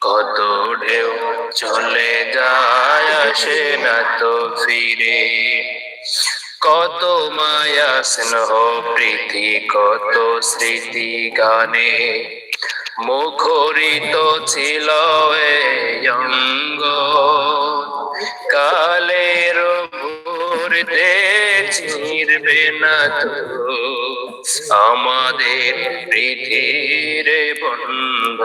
কত ঢেউ চলে যায় আসে না তো ফিরে। কত মায়া, স্নেহ, প্রীতি, কত স্মৃতি গানে। মুখরিত ছিল কালের ভোরতে ছিড়বে না তো। আমাদের পৃথিবীর বন্ধ।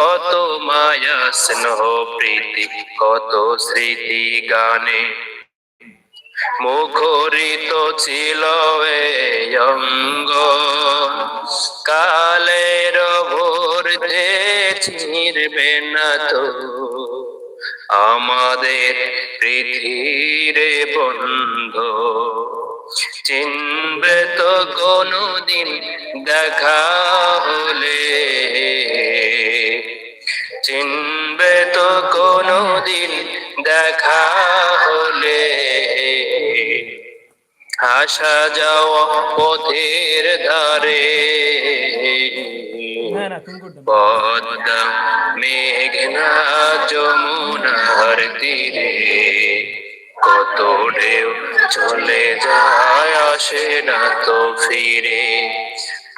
কত মায়া স্নেহ, প্রীতি, কত স্মৃতি গানে। মুখরিত ছিল অঙ্গ। কালের ভোরতে ছিড়বে না তো, আমাদের পৃথিবীর বন্ধ। চিনবে তো কোনদিন দেখা হলে চিনবে তো কোনো দিন দেখা হলে। আসা যাওয়া পথের ধারে। পদ্মা মেঘনা যমুনার তীরে। কত ঢেউ চলে যায় আসে না তো ফিরে।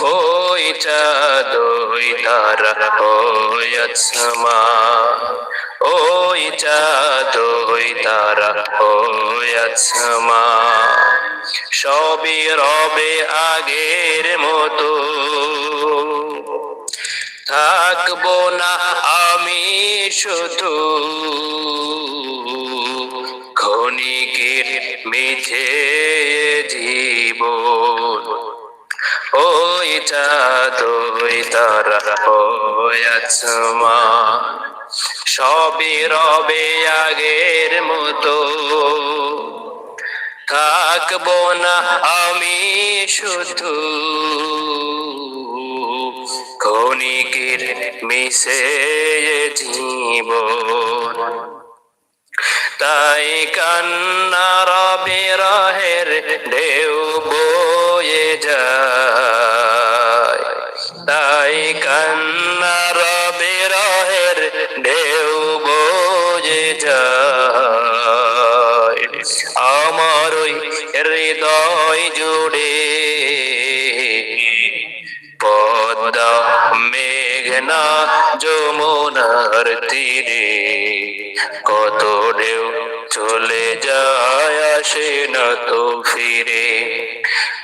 ওই চাঁদ ওই তারা ওই আসমা ওই চাঁদ ওই তারা ওই আসমা সবই রবে আগের মতো। থাকব না আমি শুধু। ক্ষণিকের মিথে জীবন। ওই চাঁদ ওই তারা আসমা সবই রবে আগের মতো। থাকব না আমি শুধু। ক্ষণিকের মিশে জীবন। তাই কান্নার বিরহের ঢেউ বয়ে যায়। তাই কান্নার বিরহের ঢেউ বয়ে যায়। আমার ওই হৃদয় জুড়ে মেঘনা, যমুনার তীরে কত ঢেউ চলে যায় আসে না তো ফিরে।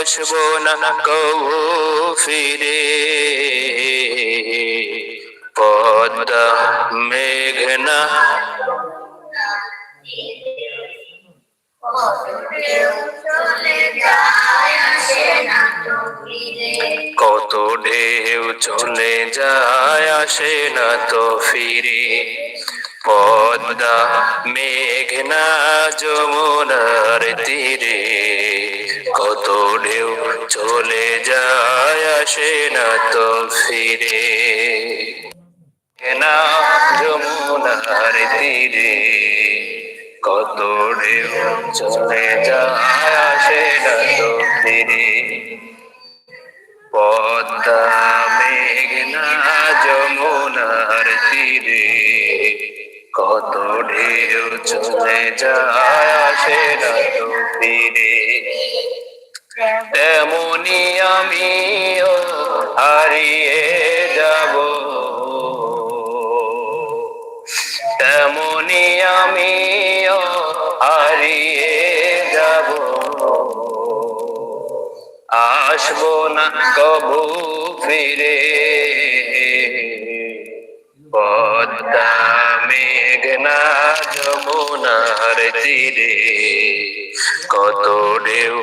আসব না কবু ফিরে পদ্মা মেঘনা। কত ঢেউ চলে যায় আসে না তো ফিরে। পদ্মা মেঘনা যমুনার তীরে। কত ঢেউ চলে যায়, আসে না তো ফিরে। না যমুনার তীরে কত ঢেউ চলে যায়, আসে না তো ফিরে। পদ্মা মেঘনা যমুনার তীরে কত ঢেউ চলে যায়, আসে না তো ফিরে। তেমনি আমিও হারিয়ে যাব। তেমনি আমিও হারিয়ে যাব। আসব না কবু ফিরে। মেঘনা যমুনার তীরে। কত ঢেউ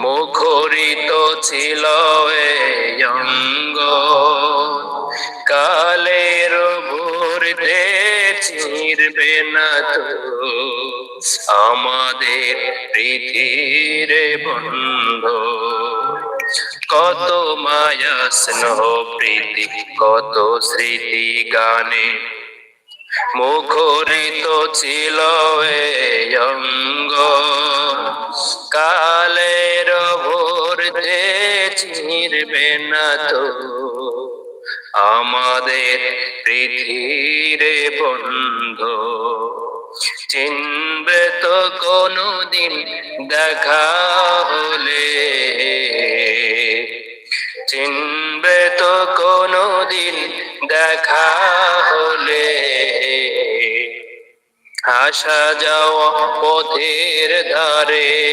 মুখরিত ছিল অঙ্গ। কালের ভোরতে চিরবে না তো আমাদের পৃথিবীর বন্ধ। কত মায়া, স্নেহ, প্রীতি, কত স্মৃতি, গানে মুখরিত ছিল অঙ্গ। চিরবে না তো আমাদের পৃথিবীর বন্ধ। চিনবে তো কোনদিন দেখা হলে। চিনবে তো কোনদিন দেখা হলে। আসা যাওয়া পথের ধারে।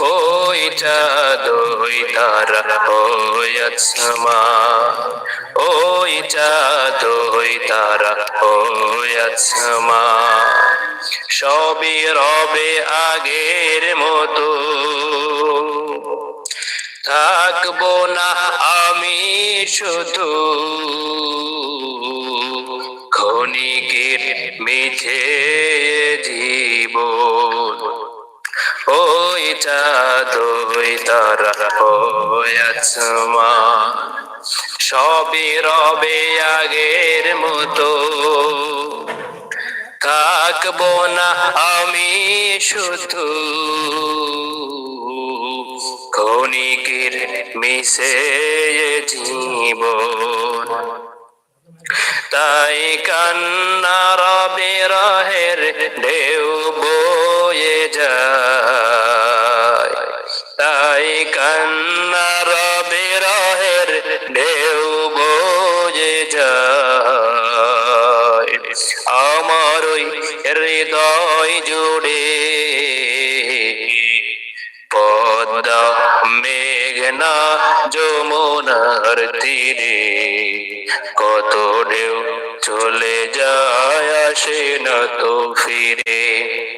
ওই চাঁদ ওই তারা ওই আসমা ওই চাঁদ ওই তারা ওই আসমা সবই রবে আগের মতো। থাকব না আমি শুধু। ক্ষণিকের মিছে জীবন। ওই চাঁদ ওই তারা ওই আসমা সবই রবে আগের মতো। থাকব না আমি শুধু। ক্ষণিকের মিশে জীবন। তাই কান্নার বিরহের ঢেউ বয়ে যায়। কান্নার বিরহের ঢেউ বোঝে যায়। আমার ওই হৃদয় জুড়ে পদ্মা, মেঘনা, যমুনার তীরে কত ঢেউ চলে যায়, আসে না তো ফিরে।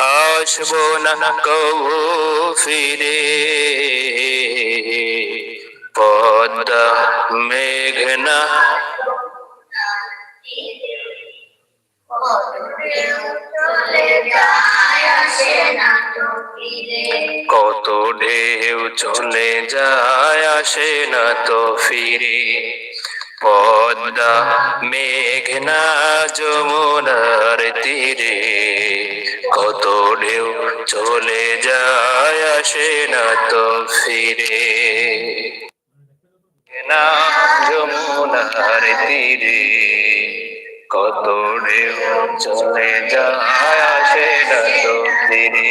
আসব না কবু ফিরে পদ্মা মেঘনা। কত ঢেউ চলে যায় আসে না তো ফিরে। পদ্মা মেঘনা যমুনার তীরে। কত ঢেউ চলে যায় আসে না তো ফিরে। না যমুনার তীরে কত ঢেউ চলে যায় আসে না তো ফিরে।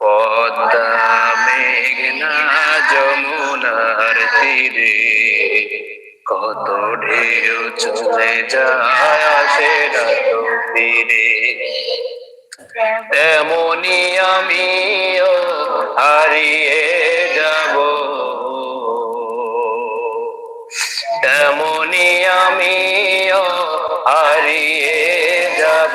পদ্মা মেঘনা যমুনার তীরে কত ঢেউ চলে যায় আসে না তো ফিরে। তেমনি আমিও হারিয়ে যাব। তেমনি আমিও হারিয়ে যাব।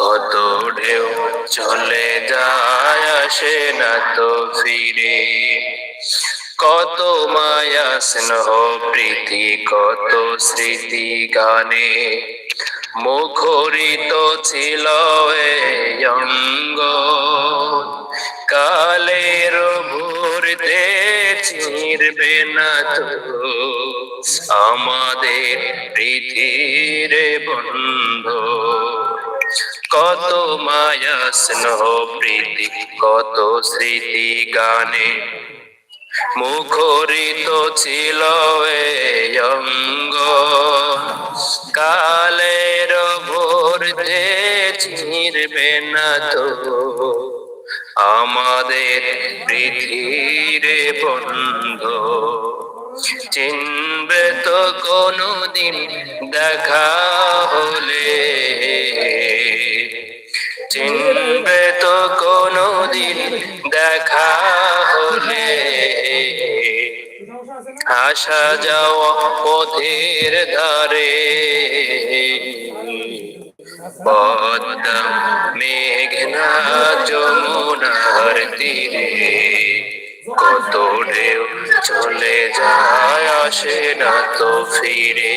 কত ঢেউ চলে যায় আসে না তো ফিরে। কত মায়া, স্নেহ, প্রীতি, কত স্মৃতি গানে। মুখরিত ছিল অঙ্গ। কালের ভোরতে চিরবে না তো আমাদের পৃথিবীর বন্ধ। কত মায়া স্নেহ, প্রীতি, কত স্মৃতি গানে। মুখরিত ছিল অঙ্গ। কালের ভোরতে চিরবে না তো, আমাদের পৃথিবীর বন্ধ। চিনবে তো কোনদিন দেখা হলে। চিনবে তো কোনদিন দেখা হলে আসা যাওয়া পথের ধারে। পদ্মা মেঘনা যমুনার তীরে, কত ঢেউ চলে যায় আসে না তো ফিরে।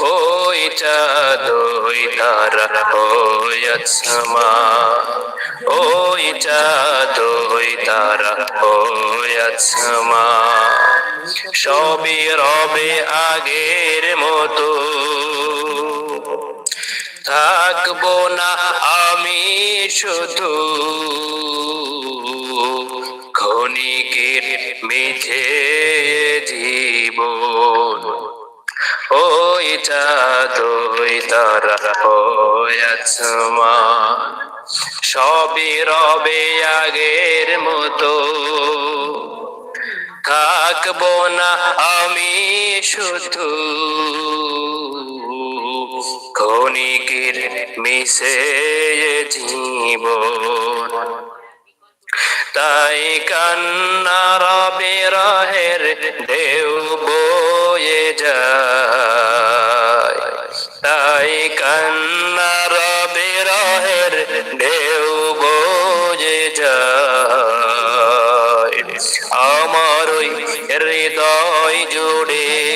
ওই চাঁদ ওই তারা ওই আসমা ওই চাঁদ ওই তারা ওই আসমা সবই রবে আগের মতো। থাকব না আমি শুধু। ক্ষণিকের মিথে জীবন। ওই চাঁদ ওই তারা আসমান সবই রবে আগের মতো। থাকব না আমি শুধু। ক্ষণিকের মিশে জীবন। তাই কান্না কান্নার বিরহের ঢেউ বয়ে যায়। তাই কান্নার বিরহের ঢেউ বয়ে যায়। আমার হৃদয় জুড়ে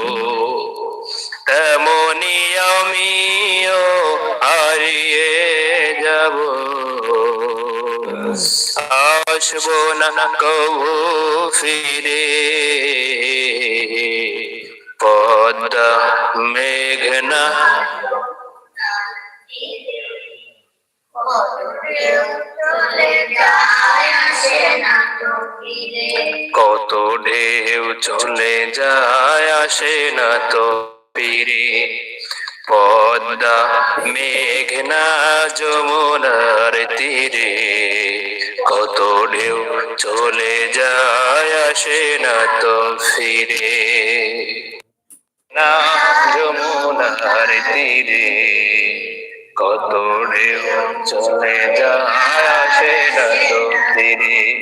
তেমনি আমিও হারিয়ে যাব। আসব না কবু ফিরে। পদ্মা মেঘনা। কত ঢেউ চলে যায় আসে না তো। ফিরে পদ্মা, মেঘনা, যমুনার তীরে। কত ঢেউ চলে যায় আসে না তো ফিরে। না, যমুনার তীরে। কত ঢেউ চলে যায় আসে না তো ফিরে।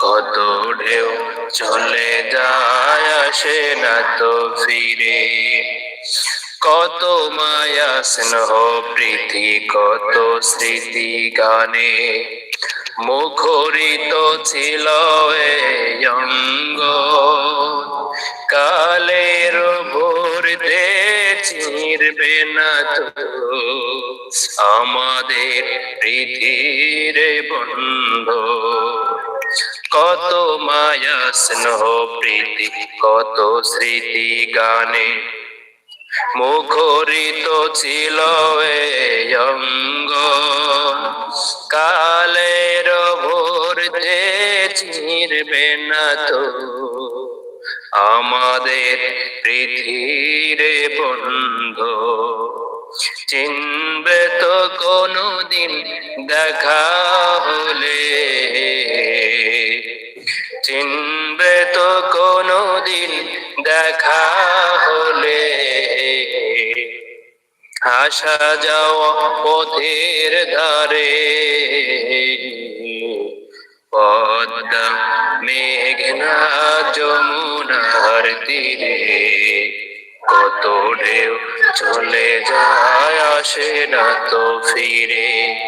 কত ঢেউ চলে যায় আসে না তো ফিরে। কত মায়া, স্নেহ, প্রীতি, কত স্মৃতি গানে মুখরিত ছিল কালের ভোরতে চিরবে না তো আমাদের পৃথিবীর বন্ধ। কত মায়া স্নেহ, প্রীতি, কত স্মৃতি গানে। মুখরিত ছিল কালের ভোরতে চিরবে না তো, আমাদের পৃথিবীর বন্ধ। চিনবে তো কোনদিন দেখা হলে। চিনবে তো কোনদিন দেখা হলে। আসা যাওয়া পথের ধারে, পদ্মা, মেঘনা, যমুনার তীরে। কত ঢেউ চলে যায়, আসে না তো ফিরে।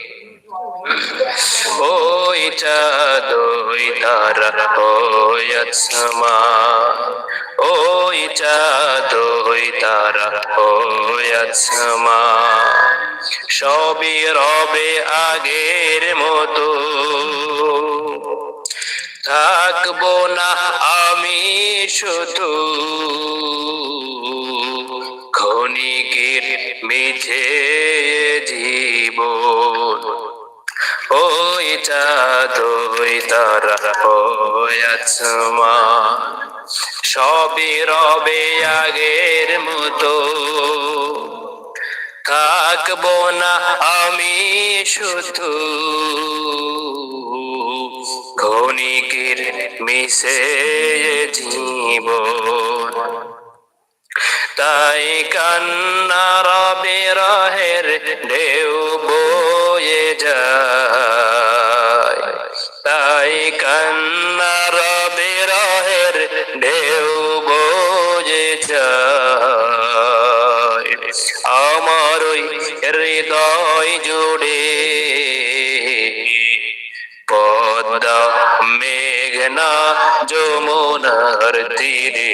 ওই চাঁদ ওই তারা ওই আসমা ওই চাঁদ ওই তারা ওই সবই রবে আগের মতো। থাকব না আমি শুধু। ক্ষণিকের মিছে জীবন। ওই চাঁদ ওই তারা ওই আসমা সবই রবে আগের মতো। থাকব না আমি শুধু। ক্ষণিকের মিশে জীবন। তাই কান্না রবে রহের ঢেউ বয়ে যায়। তাই কান্না রবে রহের ঢেউ বয়ে যায়। আমার ওই হৃদয় জুড়ে পদ্মা, মেঘনা, যমুনার তীরে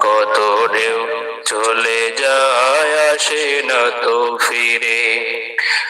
কত ঢেউ চলে যায়, আসে না তো ফিরে।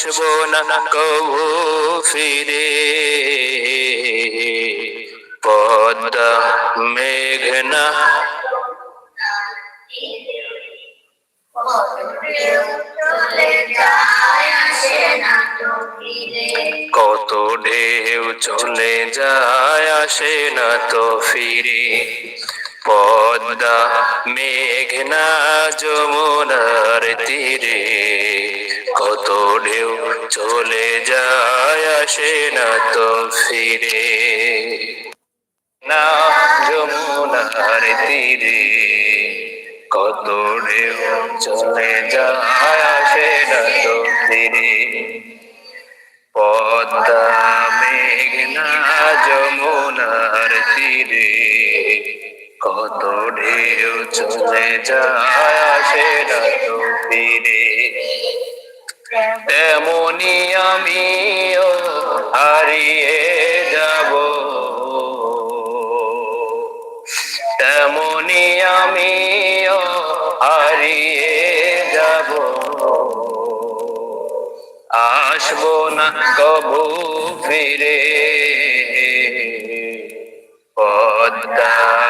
আসব না কবু ফিরে মেঘনা। কত ঢেউ চলে যায় আসে না তো ফিরে। পদ্মা মেঘনা যমুনার তীরে। কত ঢেউ চলে যায় আসে না তো ফিরে। না যমুনার তীরে কত ঢেউ চলে যায় আসে না তো ফিরে। পদ্মা, মেঘনা, যমুনার তীরে কত ঢেউ চলে যায় আসে না তো ফিরে। তেমনি আমিও হারিয়ে যাব। তেমনি আমিও হারিয়ে যাব। আসব না কবু ফিরে পদ্মা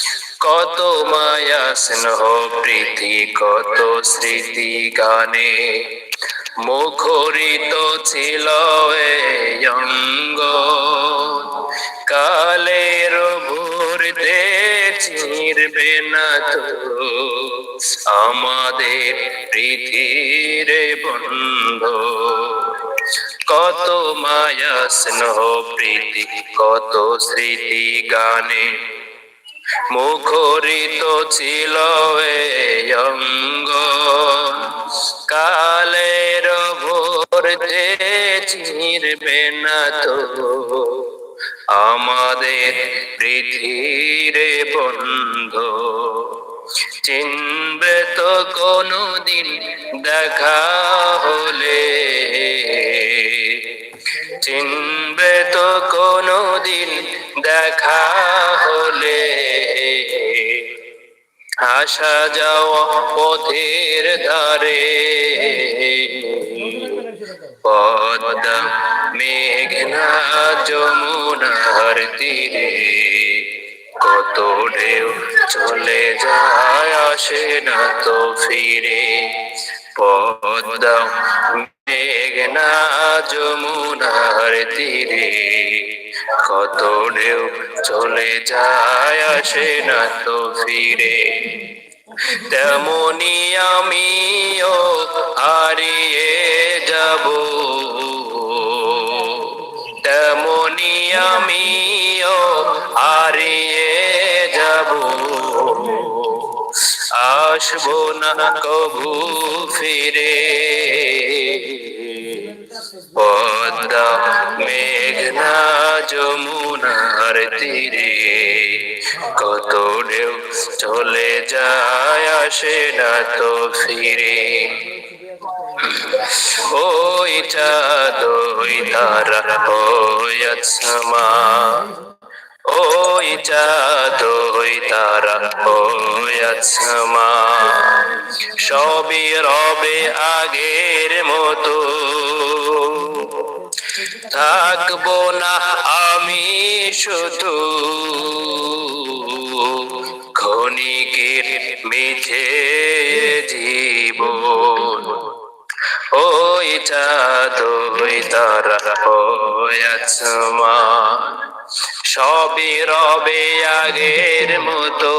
কত মায়া স্নেহ, প্রীতি, কত স্মৃতি গানে। মুখরিত ছিল অঙ্গ। কালের ভোরতে চিরবে না তো। আমাদের পৃথিবীর বন্ধ। কত মায়া স্নেহ, প্রীতি, কত স্মৃতি গানে। মুখরিত ছিল অঙ্গ। কালের ভোর যে চিরবে না তো, আমাদের পৃথিবীর বন্ধ। চিনবে তো কোনদিন দেখা হলে। চিনবে তো কোনদিন দেখা হলে। আসা যাওয়া পথের ধারে। পদ্মা, মেঘনা, যমুনার তীরে কত ঢেউ চলে যায়, আসে না তো ফিরে। পদ্মা, মেঘনা, যমুনার তীরে কত ঢেউ চলে যায়, আসে না তো ফিরে। তেমনি আমিও হারিয়ে যাব। তেমনি আমিও হারিয়ে যাব। আসব না কবু ফিরে। পদ্মা মেঘনা যমুনার তীরে, কত ঢেউ চলে যায় আসে না তো ফিরে। ওই চাঁদ, ওই তারা, ওই আসমা, ওই চাঁদ, ওই তারা, ওই আসমা, সবই রবে আগের মতো। থাকব না আমি শুধু ক্ষণিকের মিথে জীবন। ওই চাঁদ ওই তারা ওই আসমান সবই রবে আগের মতো।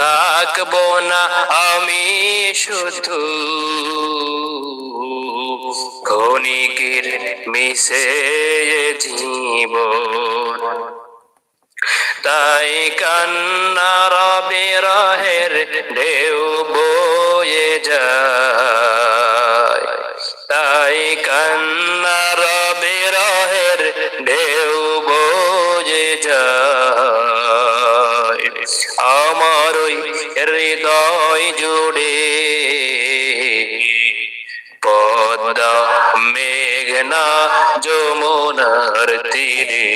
থাকব না আমি শুধু। ক্ষণিকের মিশে জীবন। তাই কান্নার বিরহের ঢেউ বয়ে যায়। তাই কান্নার বিরহের ঢেউ বয়ে যায়। আমার ওই হৃদয় জুড়ে। পদ্মা, মেঘনা, যমুনার তীরে।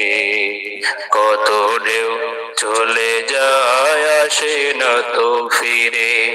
কত ঢেউ চলে যায় আসে না তো ফিরে।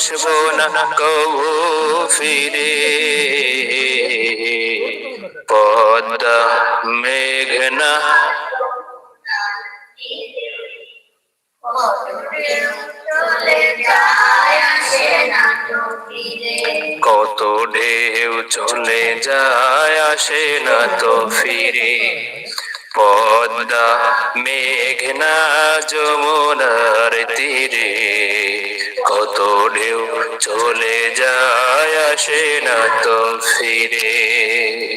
আসব না কবু ফিরে পদ্মা মেঘনা। কত ঢেউ চলে যায় আসে না তো ফিরে। পদ্মা মেঘনা যমুনার তীরে। কত ঢেউ চলে যায় আসে না তো ফিরে।